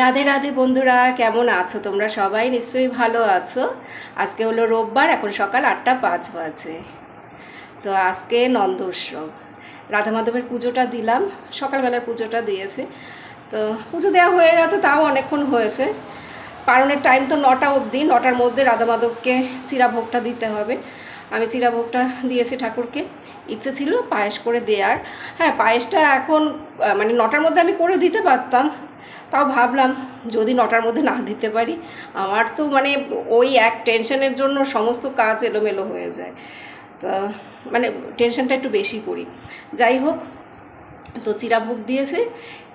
রাধে রাধে বন্ধুরা, কেমন আছো? তোমরা সবাই নিশ্চয়ই ভালো আছো। আজকে হলো রোববার, এখন সকাল আটটা পাঁচ বাজে। তো আজকে নন্দ উৎসব। রাধা মাধবের পুজোটা দিলাম, সকালবেলার পুজোটা দিয়েছে। তো পুজো দেওয়া হয়ে গেছে, তাও অনেকক্ষণ হয়েছে। পারণের টাইম তো নটা অবধি, নটার মধ্যে রাধা মাধবকে চিরাভোগটা দিতে হবে। আমি চিরাভোগটা দিয়েছি ঠাকুরকে। ইচ্ছে ছিল পায়েস করে দেওয়ার হ্যাঁ পায়েসটা এখন মানে নটার মধ্যে আমি করে দিতে পারতাম, তাও ভাবলাম যদি নটার মধ্যে না দিতে পারি, আমার তো মানে ওই এক টেনশনের জন্য সমস্ত কাজ এলোমেলো হয়ে যায়। তা মানে টেনশনটা একটু বেশি করি। যাই হোক তো চিরা ভোগ দিয়েছে।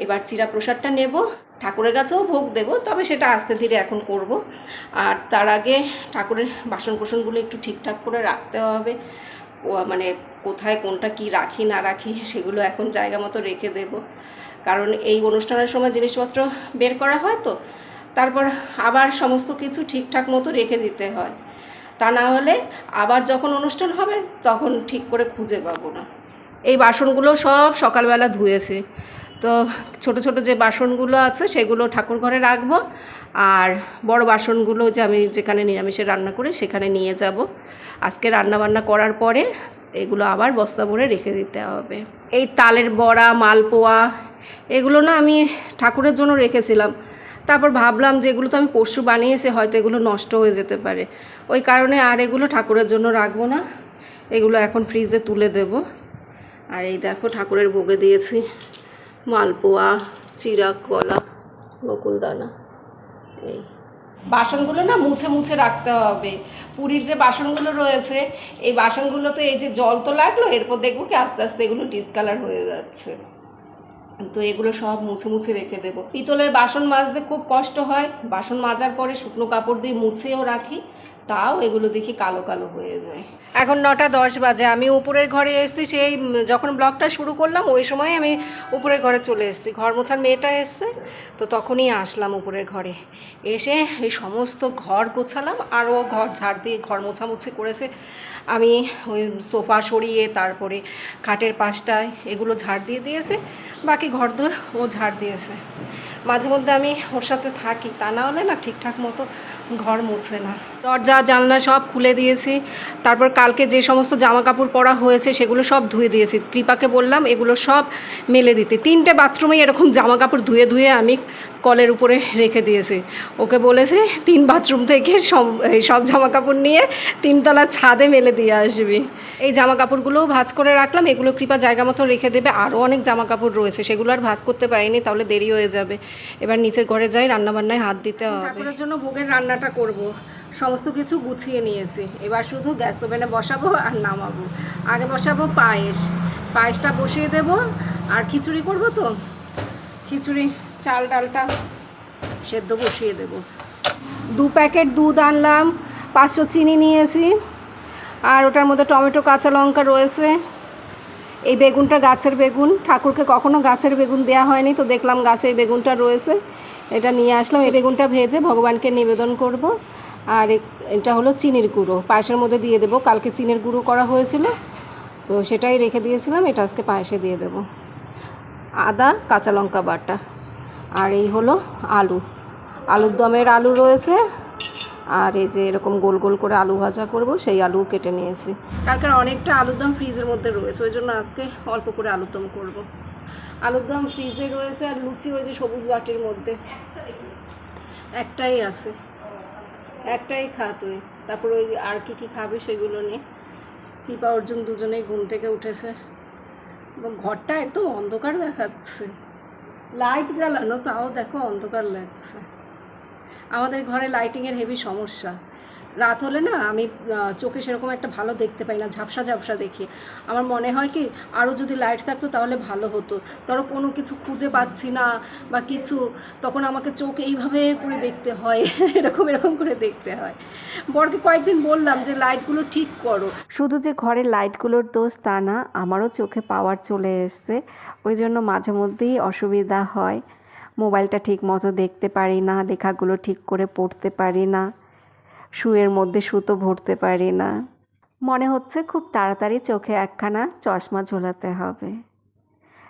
এবার চিরা প্রসাদটা নেব। ঠাকুরের কাছেও ভোগ দেব, তবে সেটা আস্তে ধীরে এখন করব। আর তার আগে ঠাকুরের বাসন কোসনগুলো একটু ঠিকঠাক করে রাখতে হবে। মানে কোথায় কোনটা কি রাখি, না রাখি, সেগুলো এখন জায়গা মতো রেখে দেব। কারণ এই অনুষ্ঠানের সময় জিনিসপত্র বের করা হয় তো, তারপর আবার সমস্ত কিছু ঠিকঠাক মতো রেখে দিতে হয়। তা না হলে আবার যখন অনুষ্ঠান হবে, তখন ঠিক করে খুঁজে পাবো না। এই বাসনগুলো সব সকালবেলা ধুয়েছে। তো ছোট ছোট যে বাসনগুলো আছে সেগুলো ঠাকুর ঘরে রাখব। আর বড় বাসনগুলো যে আমি যেখানে নিরামিষে রান্না করি সেখানে নিয়ে যাব। আজকে রান্না বান্না করার পরে এগুলো আবার বস্তা ভরে রেখে দিতে হবে। এই তালের বড়া, মালপোয়া এগুলো না আমি ঠাকুরের জন্য রেখেছিলাম। তারপর ভাবলাম যে এগুলো তো আমি পশু বানিয়েছি, হয়তো এগুলো নষ্ট হয়ে যেতে পারে। ওই কারণে আর এগুলো ঠাকুরের জন্য রাখব না। এগুলো এখন ফ্রিজে তুলে দেব। আর এই দেখো ঠাকুরের ভোগে দিয়েছি মালপোয়া চিরা কলা, নকুলদানা, এই। বাসনগুলো না মুছে মুছে রাখতে হবে। পুরীর যে বাসনগুলো রয়েছে, এই বাসনগুলোতে এই যে জল তো লাগল, এরপর দেখব কি আস্তে আস্তে এগুলো ডিসকালার হয়ে যাচ্ছে। তো এগুলো সব মুছে মুছে রেখে দেবো। পিতলের বাসন মাজতে খুব কষ্ট হয়। বাসন মাজার পরে শুকনো কাপড় দিয়ে মুছেও রাখি। তাও এগুলো দেখি কালো কালো হয়ে যায়। এখন নটা দশ বাজে, আমি উপরের ঘরে এসেছি, সেই যখন ব্লগটা শুরু করলাম, ওই সময় আমি উপরের ঘরে চলে এসেছি। ঘর মোছার মেয়েটা এসছে, তো তখনই আসলাম উপরের ঘরে। এসে এই সমস্ত ঘর গোছালাম, আর ও ঘর ঝাড় দিয়ে ঘর মোছামুছি করেছে। আমি ওই সোফা সরিয়ে, তারপরে খাটের পাশটায় এগুলো ঝাড় দিয়ে দিয়েছে, বাকি ঘরদোর ও ঝাড় দিয়েছে। মাঝে মধ্যে আমি ওর সাথে থাকি, তা না হলে না ঠিকঠাক মতো ঘর মুছে না। দরজা জানলা সব খুলে দিয়েছি। তারপর কালকে যে সমস্ত জামা কাপড় পরা হয়েছে, সেগুলো সব ধুয়ে দিয়েছি। কৃপাকে বললাম, এগুলো সব মেলে দিতে। তিনটে বাথরুমে এরকম জামা কাপড় ধুয়ে ধুয়ে আমি কলের উপরে রেখে দিয়েছি। ওকে বলেছে, তিন বাথরুম থেকে সব সব জামা কাপড় নিয়ে তিনতলা ছাদে মেলে দিয়ে আসবি। এই জামা কাপড়গুলোও ভাজ করে রাখলাম। এগুলো কৃপা জায়গা মতো রেখে দেবে। আরও অনেক জামা কাপড় রয়েছে। সেগুলো আর ভাঁজ করতে পারিনি, তাহলে দেরি হয়ে যাবে। এবার নিচের ঘরে যাই, রান্নাবান্নায় হাত দিতে হবে। ঠাকুরের জন্য ভোগের রান্নাটা করব। সমস্ত কিছু গুছিয়ে নিয়েছি। এবার শুধু গ্যাস ওভেনে বসাবো আর নামাবো। আগে বসাবো পায়েস। পায়েসটা বসিয়ে দেব। আর খিচুড়ি করব তো? খিচুড়ি, চাল ডালটা সেদ্ধ বসিয়ে দেব। দু প্যাকেট দুধ আনলাম, পাঁচশো চিনি নিয়েছি। আর ওটার মধ্যে টমেটো, কাঁচা লঙ্কা রয়েছে। এই বেগুনটা গাছের বেগুন। ঠাকুরকে কখনো গাছের বেগুন দেওয়া হয়নি, তো দেখলাম গাছে এই বেগুনটা রয়েছে। এটা নিয়ে আসলাম। এই বেগুনটা ভেজে ভগবানকে নিবেদন করব। আর এটা হলো চিনির গুঁড়ো। পায়েসের মধ্যে দিয়ে দেবো। কালকে চিনির গুঁড়ো করা হয়েছিল। তো সেটাই রেখে দিয়েছিলাম। এটা আজকে পায়েসে দিয়ে দেবো। আদা, কাঁচা লঙ্কা বাটা। আর এই হলো আলু। আলুর দমের আলু রয়েছে। আর এই যে এরকম গোল গোল করে আলু ভাজা করব, সেই আলু কেটে নিয়েছি। কালকে অনেকটা আলুর দম ফ্রিজের মধ্যে রয়েছে। ওই জন্য আজকে অল্প করে আলুর দম করব। আলুর দম ফ্রিজে রয়েছে আর লুচি হয়েছে সবুজ বাটির মধ্যে। একটাই আছে। একটাই খা তুই। তারপর ওই আর কি কি খাবে সেগুলো নিয়ে কৃপা অর্জুন দুজনেই ঘুম থেকে উঠেছে। এবং ঘরটা একদম অন্ধকার দেখাচ্ছে। লাইট জ্বালানো, তাও দেখো অন্ধকার লাগছে। আমাদের ঘরে লাইটিংয়ের হেভি সমস্যা। রাত হলে না আমি চোখে সেরকম একটা ভালো দেখতে পাই না, ঝাপসা ঝাপসা দেখি। আমার মনে হয় কি আরও যদি লাইট থাকতো তাহলে ভালো হতো। ধরো কোনো কিছু খুঁজে পাচ্ছি না বা কিছু, তখন আমাকে চোখ এইভাবে করে দেখতে হয়, এরকম এরকম করে দেখতে হয়। বরকে কয়েকদিন বললাম যে লাইটগুলো ঠিক করো। শুধু যে ঘরের লাইটগুলোর দোষ তা না, আমারও চোখে পাওয়ার চলে এসছে। ওই জন্য মাঝে মধ্যেই অসুবিধা হয়। মোবাইলটা ঠিক মতো দেখতে পারি না, লেখাগুলো ঠিক করে পড়তে পারি না। শুয়ের মধ্যে সুতো ভরতে পারি না। মনে হচ্ছে খুব তাড়াতাড়ি চোখে একখানা চশমা ঝোলাতে হবে।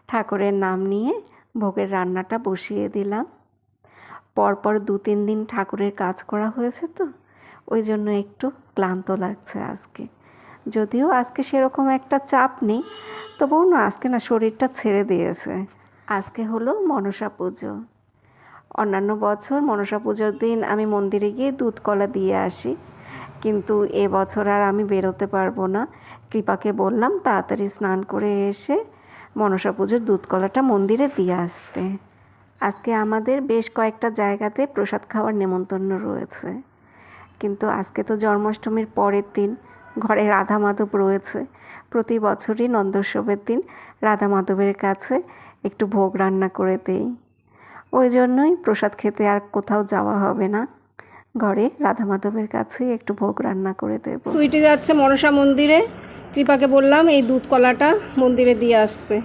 ঠাকুরের নাম নিয়ে ভোগের রান্নাটা বসিয়ে দিলাম। পরপর দু তিন দিন ঠাকুরের কাজ করা হয়েছে তো, ওই জন্য একটু ক্লান্ত লাগছে আজকে। যদিও আজকে সেরকম একটা চাপ নেই, তবুও না, আজকে না শরীরটা ছেড়ে দিয়েছে। আজকে হলো মনসা পুজো। অন্যান্য বছর মনসা পুজোর দিন আমি মন্দিরে গিয়ে দুধ কলা দিয়ে আসি। কিন্তু এবছর আর আমি বেরোতে পারব না। কৃপাকে বললাম তাড়াতাড়ি স্নান করে এসে মনসা পুজোর দুধ কলাটা মন্দিরে দিয়ে আসতে। আজকে আমাদের বেশ কয়েকটা জায়গাতে প্রসাদ খাওয়ার নেমন্তন্ন রয়েছে। কিন্তু আজকে তো জন্মাষ্টমীর পরের দিন, ঘরে রাধা মাধব রয়েছে। প্রতি বছরই নন্দোৎসবের দিন রাধা মাধবের কাছে একটু ভোগ রান্না করে দেই। ওই জন্যই প্রসাদ খেতে আর কোথাও যাওয়া হবে না। ঘরে রাধা মাধবের কাছেই একটু ভোগ রান্না করে দেবো। সুইটি যাচ্ছে মনসা মন্দিরে। কৃপাকে বললাম এই দুধ কলাটা মন্দিরে দিয়ে আসতে।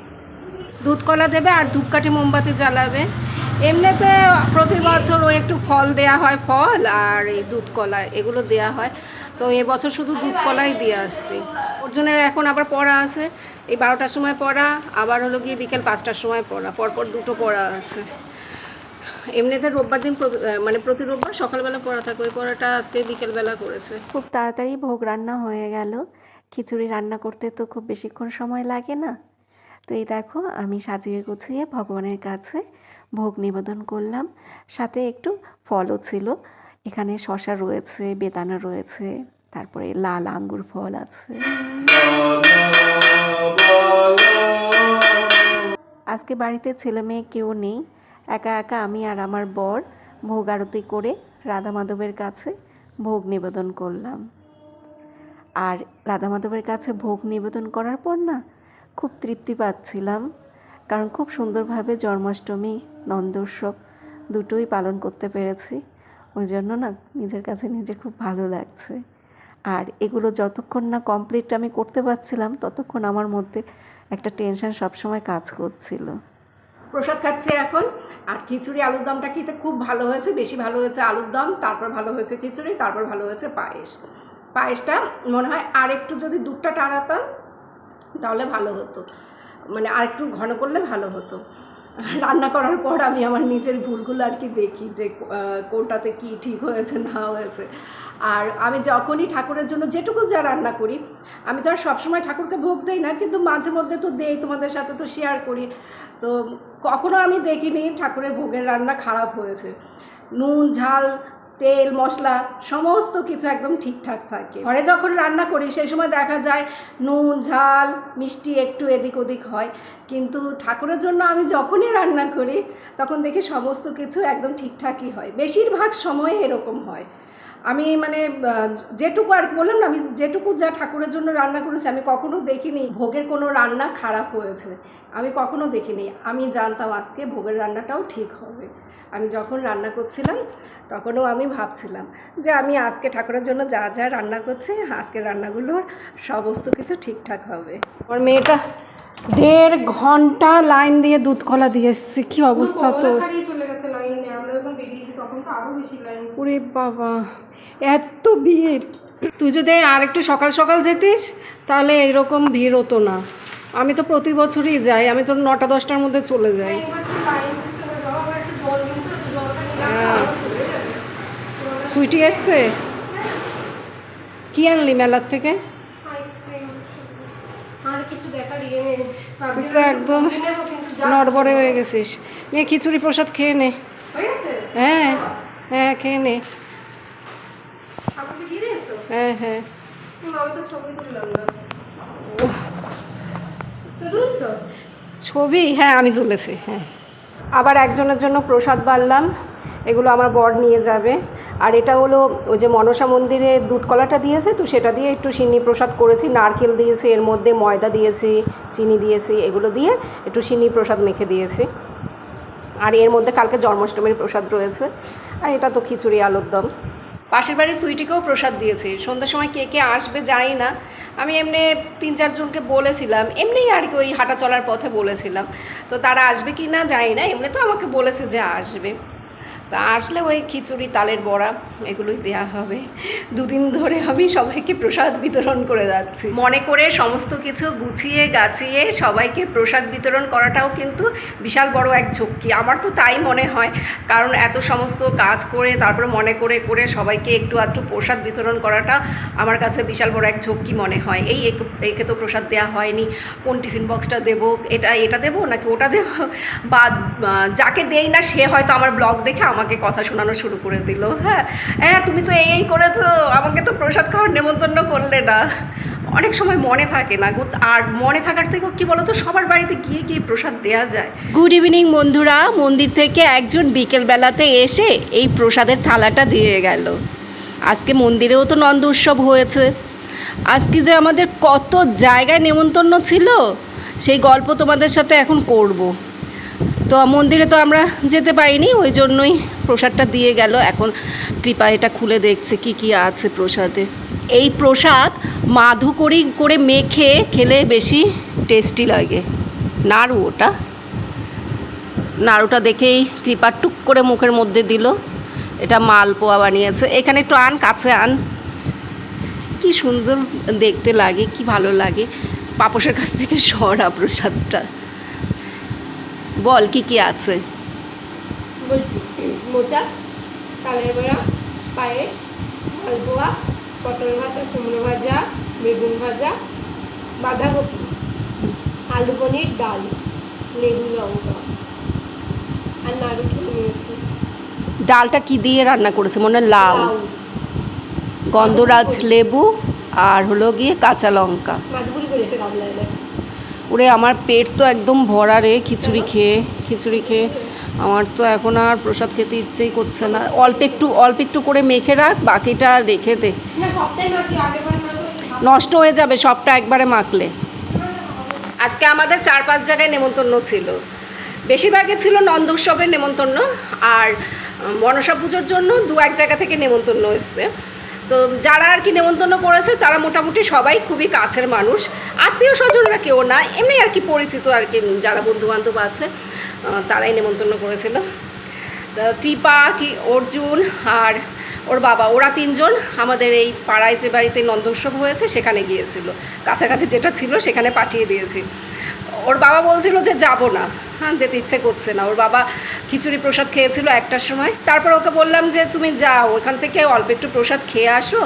দুধ কলা দেবে আর ধূপকাঠি মোমবাতি জ্বালাবে। এমনিতে প্রতি বছর ও একটু ফল দেয়া হয়, ফল আর এই দুধ কলা, এগুলো দেয়া হয়। তো এবছর শুধু দুধ কলাই দিয়ে আসছি। অর্জুনের এখন আবার পড়া আছে। এই বারোটার সময় পড়া, আবার হলো গিয়ে বিকেল পাঁচটার সময় পড়া। পরপর দুটো পড়া আছে। এমনিতে রোববার দিন মানে প্রতি রোববার সকালবেলা পড়া থাকে, ওই পড়াটা আজকে বিকেলবেলা করেছে। খুব তাড়াতাড়ি ভোগ রান্না হয়ে গেল। খিচুড়ি রান্না করতে তো খুব বেশিক্ষণ সময় লাগে না। তো এই দেখো, আমি সাজিয়ে গুছিয়ে ভগবানের কাছে ভোগ নিবেদন করলাম। সাথে একটু ফলও ছিল। এখানে শশা রয়েছে, বেদানা রয়েছে, তারপরে লাল আঙ্গুর ফল আছে। আজকে বাড়িতে ছেলে মেয়ে কেউ নেই। একা একা আমি আর আমার বর ভোগ আরতি করে রাধা মাধবের কাছে ভোগ নিবেদন করলাম। আর রাধা মাধবের কাছে ভোগ নিবেদন করার পর না খুব তৃপ্তি পাচ্ছিলাম, কারণ খুব সুন্দরভাবে জন্মাষ্টমী, নন্দোৎসব দুটোই পালন করতে পেরেছি। ওই জন্য না নিজের কাছে নিজে খুব ভালো লাগছে। আর এগুলো যতক্ষণ না কমপ্লিট আমি করতে পারছিলাম, ততক্ষণ আমার মধ্যে একটা টেনশন সবসময় কাজ করছিল। প্রসাদ খাচ্ছি এখন। আর খিচুড়ি আলুর দমটা খেতে খুব ভালো হয়েছে, বেশি ভালো হয়েছে আলুর দম, তারপর ভালো হয়েছে খিচুড়ি, তারপর ভালো হয়েছে পায়েস। পায়েসটা মনে হয় আর একটু যদি দুধটা টাড়াতাম তাহলে ভালো হতো। মানে আর একটু ঘন করলে ভালো হতো। রান্না করার পর আমি আমার নিজের ভুলগুলো আর কি দেখি যে কোনটাতে কি ঠিক হয়েছে, না হয়েছে। আর আমি যখনই ঠাকুরের জন্য যেটুকু যা রান্না করি, আমি তো আর সবসময় ঠাকুরকে ভোগ দেই না, কিন্তু মাঝে মধ্যে তো দেই, তোমাদের সাথে তো শেয়ার করি। তো কখনো আমি দেখিনি ঠাকুরের ভোগের রান্না খারাপ হয়েছে। নুন, ঝাল, তেল, মশলা, সমস্ত কিছু একদম ঠিকঠাক থাকে। ঘরে যখন রান্না করি, সেই সময় দেখা যায় নুন, ঝাল, মিষ্টি একটু এদিক ওদিক হয়। কিন্তু ঠাকুরের জন্য আমি যখনই রান্না করি, তখন দেখি সমস্ত কিছু একদম ঠিকঠাকই হয়। বেশিরভাগ সময় এরকম হয়। আমি মানে যেটুকু আর বললাম না আমি যেটুকু যা ঠাকুরের জন্য রান্না করেছি আমি কখনো দেখিনি ভোগের কোনো রান্না খারাপ হয়েছে। আমি কখনো দেখিনি। আমি জানতাম আজকে ভোগের রান্নাটাও ঠিক হবে। আমি যখন রান্না করছিলাম তখনও আমি ভাবছিলাম যে আমি আজকে ঠাকুরের জন্য যা যা রান্না করছি আজকের রান্নাগুলোর সমস্ত কিছু ঠিকঠাক হবে। আমার মেয়েটা দেড় ঘণ্টা লাইন দিয়ে দুধ কলা দিয়ে এসছে। কি অবস্থা তো চলে গেছে লাইনে আমরা যখন বেরিয়েছি তখন তো আরও বেশি লাইন ওরে বাবা এত ভিড়। তুই যদি আর একটু সকাল সকাল যেতিস তাহলে এরকম ভিড় হতো না। আমি তো প্রতি বছরই যাই আমি তো নটা দশটার মধ্যে চলে যাই। নিলাম হ্যাঁ। সুইটি এসছে? কি আনলি মেলার থেকে? ইয়ে একদম নড়বড়ে হয়ে গেছিস। নে খিচুড়ি প্রসাদ খেয়ে নে। হয়ে হ্যাঁ খেয়ে নে। হ্যাঁ হ্যাঁ। ছবি? হ্যাঁ আমি তুলেছি হ্যাঁ। আবার একজনের জন্য প্রসাদ বাড়লাম এগুলো আমার বর নিয়ে যাবে। আর এটা হলো ওই যে মনসা মন্দিরে দুধ কলাটা দিয়েছে তো সেটা দিয়ে একটু সিন্নি প্রসাদ করেছি নারকেল দিয়েছি এর মধ্যে ময়দা দিয়েছি চিনি দিয়েছি এগুলো দিয়ে একটু সিন্নি প্রসাদ মেখে দিয়েছি। আর এর মধ্যে কালকে জন্মাষ্টমীর প্রসাদ রয়েছে। আর এটা তো খিচুড়ি, আলুর দম। পাশের বাড়ির সুইটিকেও প্রসাদ দিয়েছি। সন্ধ্যার সময় কে কে আসবে জানি না। আমি এমনি তিন চারজনকে বলেছিলাম। এমনিই আর কি ওই হাঁটা চলার পথে বলেছিলাম। তো তারা আসবে কি না জানি না। এমনি তো আমাকে বলেছে যে আসবে। তা আসলে ওই খিচুড়ি, তালের বড়া, এগুলোই দেওয়া হবে। দুদিন ধরে আমি সবাইকে প্রসাদ বিতরণ করে যাচ্ছি। মনে করে সমস্ত কিছু গুছিয়ে গাছিয়ে সবাইকে প্রসাদ বিতরণ করাটাও কিন্তু বিশাল বড় এক ঝক্কি। আমার তো তাই মনে হয়, কারণ এত সমস্ত কাজ করে, তারপরে মনে করে করে সবাইকে একটু আধটু প্রসাদ বিতরণ করাটা আমার কাছে বিশাল বড় এক ঝক্কি মনে হয়। এই একে তো প্রসাদ দেওয়া হয়নি। কোন টিফিন বক্সটা দেবো? এটা এটা দেবো নাকি ওটা দেবো? বা, যাকে দেই না সে হয়তো আমার ব্লগ দেখে আমাকে কথা শোনানো শুরু করে দিল। হ্যাঁ হ্যাঁ তুমি তো এই এই করেছ। আমাকে তো প্রসাদ খাওয়ার নেমন্তন্ন করলে না। অনেক সময় মনে থাকে না গো। আর মনে থাকার থেকেও কি বলতো, সবার বাড়িতে গিয়ে গিয়ে প্রসাদ দেওয়া যায়। গুড ইভিনিং বন্ধুরা। মন্দির থেকে একজন বিকেলবেলাতে এসে এই প্রসাদের থালাটা দিয়ে গেল। আজকে মন্দিরেও তো নন্দ উৎসব হয়েছে। আজকে যে আমাদের কত জায়গায় নেমন্তন্ন ছিল, সেই গল্প তোমাদের সাথে এখন করব। তো মন্দিরে তো আমরা যেতে পারিনি, ওই জন্যই প্রসাদটা দিয়ে গেল। এখন কৃপা এটা খুলে দেখছে কি কি আছে প্রসাদে। এই প্রসাদ মাধু করি করে মেখে খেলে বেশি টেস্টি লাগে। নাড়ু ওটা। নাড়ুটা দেখেই কৃপা টুক করে মুখের মধ্যে দিল। এটা মালপোয়া বানিয়েছে। এখানে একটু আন, কাছে আন। কি সুন্দর দেখতে লাগে, কি ভালো লাগে। পাপসের কাছ থেকে সরা প্রসাদটা। বল কি কি আছে? বলছি মোচা তালের বড়া পায়েস মালপোয়া পটল ভাজা কুমড়ো ভাজা বেগুন ভাজা বাঁধাকপি আলু পনির ডাল লেবু লঙ্কা আর নাড়ু নিয়েছি। ডালটা কি দিয়ে রান্না করেছে? মনে হয় লাউ। লাউ। গন্ধরাজ লেবু আর হলো গিয়ে কাঁচা লঙ্কা। না ওরে আমার পেট তো একদম ভরা রে খিচুড়ি খেয়ে খিচুড়ি খেয়ে। আমার তো এখন আর প্রসাদ খেতে ইচ্ছেই করছে না। অল্প একটু অল্প একটু করে মেখে রাখ বাকিটা রেখে দে। নষ্ট হয়ে যাবে সবটা একবারে মাখলে। আজকে আমাদের চার পাঁচ জায়গায় নেমন্তন্ন ছিল। বেশিরভাগই ছিল নন্দ উৎসবের নেমন্তন্ন আর মনসা পুজোর জন্য দু এক জায়গা থেকে নেমন্তন্ন এসছে। তো যারা আর কি নেমন্তন্ন করেছে, তারা মোটামুটি সবাই খুবই কাছের মানুষ। আত্মীয় স্বজনরা কেউ না, এমনি আর কি পরিচিত আর কি যারা বন্ধু বান্ধব আছে তারাই নেমন্তন্ন করেছিল। কৃপা, কি অর্জুন আর ওর বাবা, ওরা তিনজন আমাদের এই পাড়ায় যে বাড়িতে নন্দোৎসব হয়েছে, সেখানে গিয়েছিল। কাছাকাছি যেটা ছিল, সেখানে পাঠিয়ে দিয়েছি। ওর বাবা বলছিল যে যাব না। হ্যাঁ যেতে ইচ্ছে করছে না। ওর বাবা খিচুড়ি প্রসাদ খেয়েছিল একটার সময়। তারপর ওকে বললাম যে, তুমি যাও, ওখান থেকে অল্প একটু প্রসাদ খেয়ে আসো।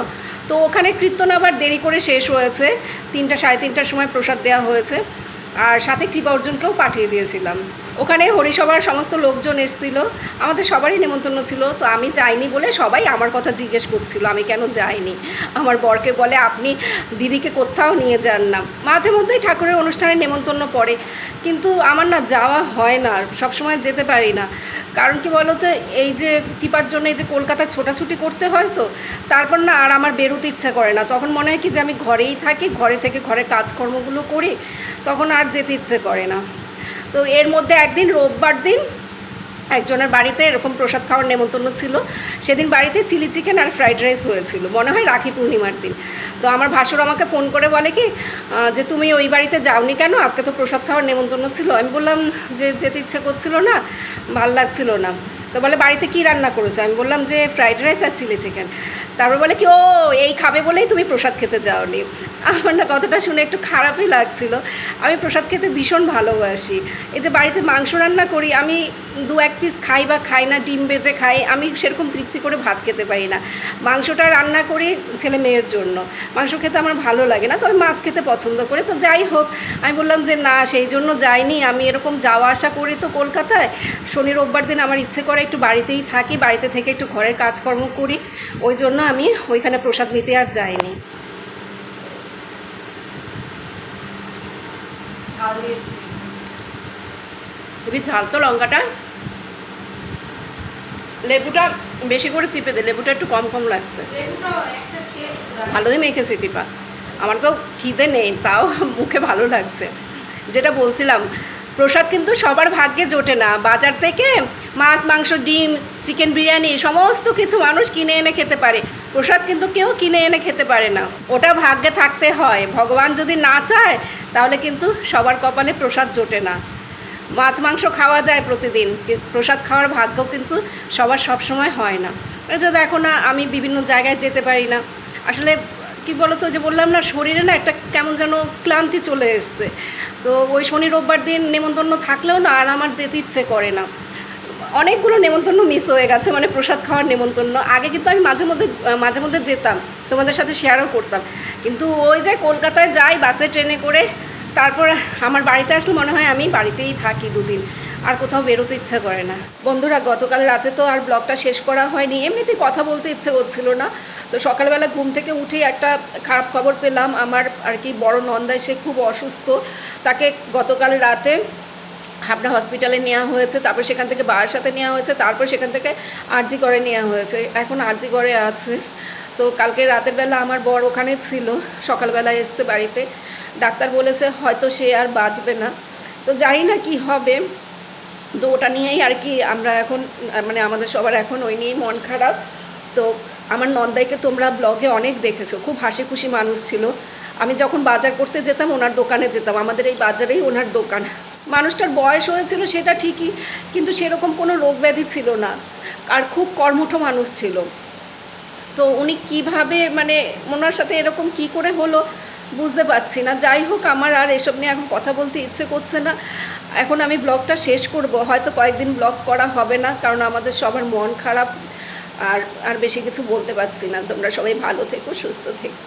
তো ওখানে কীর্তন আবার দেরি করে শেষ হয়েছে। তিনটা, সাড়ে তিনটার সময় প্রসাদ দেওয়া হয়েছে। আর সাথে কৃপা অর্জুনকেও পাঠিয়ে দিয়েছিলাম। ওখানে হরিসভার সমস্ত লোকজন এসেছিল। আমাদের সবারই নেমন্তন্ন ছিল, তো আমি যাইনি বলে সবাই আমার কথা জিজ্ঞেস করছিল, আমি কেন যাইনি? আমার বরকে বলে, আপনি দিদিকে কোথাও নিয়ে যান না। মাঝে মধ্যেই ঠাকুরের অনুষ্ঠানে নেমন্তন্ন পড়ে, কিন্তু আমার না যাওয়া হয় না, সবসময় যেতে পারি না। কারণ কি বলো তো এই যে টিপার জন্য এই যে কলকাতায় ছোটাছুটি করতে হয় তো, তারপর না আর আমার বেরোতে ইচ্ছা করে না। তখন মনে হয় কি যে আমি ঘরেই থাকি, ঘরে থেকে ঘরে কাজকর্মগুলো করি, তখন আর যেতে ইচ্ছে করে না। তো এর মধ্যে একদিন রোববার দিন একজনের বাড়িতে এরকম প্রসাদ খাওয়ার নেমন্তন্ন ছিল। সেদিন বাড়িতে চিলি চিকেন আর ফ্রাইড রাইস হয়েছিল। মনে হয় রাখি পূর্ণিমার দিন। তো আমার ভাসুর আমাকে ফোন করে বলে কি যে তুমি ওই বাড়িতে যাওনি কেন? আজকে তো প্রসাদ খাওয়ার নেমন্তন্ন ছিল। আমি বললাম যে যেতে ইচ্ছে করছিল না, ভালো লাগছিল না। তো বলে, বাড়িতে কী রান্না করেছ? আমি বললাম, যে ফ্রাইড রাইস আর চিলি চিকেন। তারপর বলে কি, ও, এই খাবে বলেই তুমি প্রসাদ খেতে যাওনি। আমার না কথাটা শুনে একটু খারাপই লাগছিল। আমি প্রসাদ খেতে ভীষণ ভালোবাসি। এই যে বাড়িতে মাংস রান্না করি, আমি দু এক পিস খাই বা খাই না, ডিম বেজে খাই, আমি সেরকম তৃপ্তি করে ভাত খেতে পারি না। মাংসটা রান্না করি ছেলে মেয়ের জন্য। মাংস খেতে আমার ভালো লাগে না, তবে মাছ খেতে পছন্দ করে। তো যাই হোক, আমি বললাম যে না, সেই জন্য যাইনি। আমি এরকম যাওয়া আসা করি তো কলকাতায়। শনি রোববার দিন আমার ইচ্ছে করে একটু বাড়িতেই থাকি, বাড়িতে থেকে একটু ঘরের কাজকর্ম করি। ওই জন্য আমি ওইখানে প্রসাদ নিতে আর যাইনি। খুবই ঝাল তো লঙ্কাটা। লেবুটা বেশি করে চিপে দে লেবুটা একটু কম কম লাগছে। ভালোই মেখেছে কৃপা আমার তো খিদে নেই তাও মুখে ভালো লাগছে। যেটা বলছিলাম প্রসাদ কিন্তু সবার ভাগ্যে জোটে না। বাজার থেকে মাছ মাংস ডিম চিকেন বিরিয়ানি সমস্ত কিছু মানুষ কিনে এনে খেতে পারে। প্রসাদ কিন্তু কেউ কিনে এনে খেতে পারে না। ওটা ভাগ্যে থাকতে হয়। ভগবান যদি না চায়, তাহলে কিন্তু সবার কপালে প্রসাদ জোটে না। মাছ, মাংস খাওয়া যায় প্রতিদিন। প্রসাদ খাওয়ার ভাগ্য কিন্তু সবার সব সময় হয় না। এই যে দেখো না, আমি বিভিন্ন জায়গায় যেতে পারি না। আসলে কি বলতো, যে বললাম না, শরীরে না একটা কেমন যেন ক্লান্তি চলে এসছে। তো ওই শনি, রোববার দিন নেমন্তন্ন থাকলেও না, আর আমার যেতে ইচ্ছে করে না। অনেকগুলো নেমন্তন্ন মিস হয়ে গেছে মানে প্রসাদ খাওয়ার নেমন্তন্ন। আগে কিন্তু আমি মাঝে মধ্যে মাঝে মধ্যে যেতাম, তোমাদের সাথে শেয়ারও করতাম। কিন্তু ওই যে কলকাতায় যাই বাসে ট্রেনে করে, তারপর আমার বাড়িতে আসলে মনে হয় আমি বাড়িতেই থাকি দুদিন, আর কোথাও বেরোতে ইচ্ছা করে না। বন্ধুরা, গতকাল রাতে তো আর ব্লগটা শেষ করা হয়নি। এমনিতেই কথা বলতে ইচ্ছে হচ্ছিল না। তো সকালবেলা ঘুম থেকে উঠে একটা খারাপ খবর পেলাম। আমার আর কি বড় নন্দায় সে খুব অসুস্থ। তাকে গতকাল রাতে হাবড়া হসপিটালে নেওয়া হয়েছে, তারপর সেখান থেকে সাথে নেওয়া হয়েছে, তারপর সেখান থেকে আরজি করে নেওয়া হয়েছে। এখন আরজি করে আছে। তো কালকে রাতের বেলা আমার বর ওখানে ছিল সকালবেলা এসছে বাড়িতে। ডাক্তার বলেছে হয়তো সে আর বাঁচবে না। তো জানি না কি হবে। তো ওটা নিয়েই আর কি আমরা এখন মানে আমাদের সবার এখন ওই নিয়েই মন খারাপ। তো আমার নন্দাইকে তোমরা ব্লগে অনেক দেখেছ, খুব হাসি খুশি মানুষ ছিল। আমি যখন বাজার করতে যেতাম, ওনার দোকানে যেতাম। আমাদের এই বাজারেই ওনার দোকান। মানুষটার বয়স হয়েছিল সেটা ঠিকই, কিন্তু সেরকম কোনো রোগ ব্যাধি ছিল না। আর খুব কর্মঠ মানুষ ছিল। তো উনি কীভাবে মানে ওনার সাথে এরকম কি করে হলো বুঝতে পারছি না। যাই হোক, আমার আর এসব নিয়ে এখন কথা বলতে ইচ্ছে করছে না। এখন আমি ব্লগটা শেষ করব। হয়তো কয়েকদিন ব্লগ করা হবে না, কারণ আমাদের সবার মন খারাপ। আর আর বেশি কিছু বলতে পারছি না। তোমরা সবাই ভালো থেকো, সুস্থ থেকো।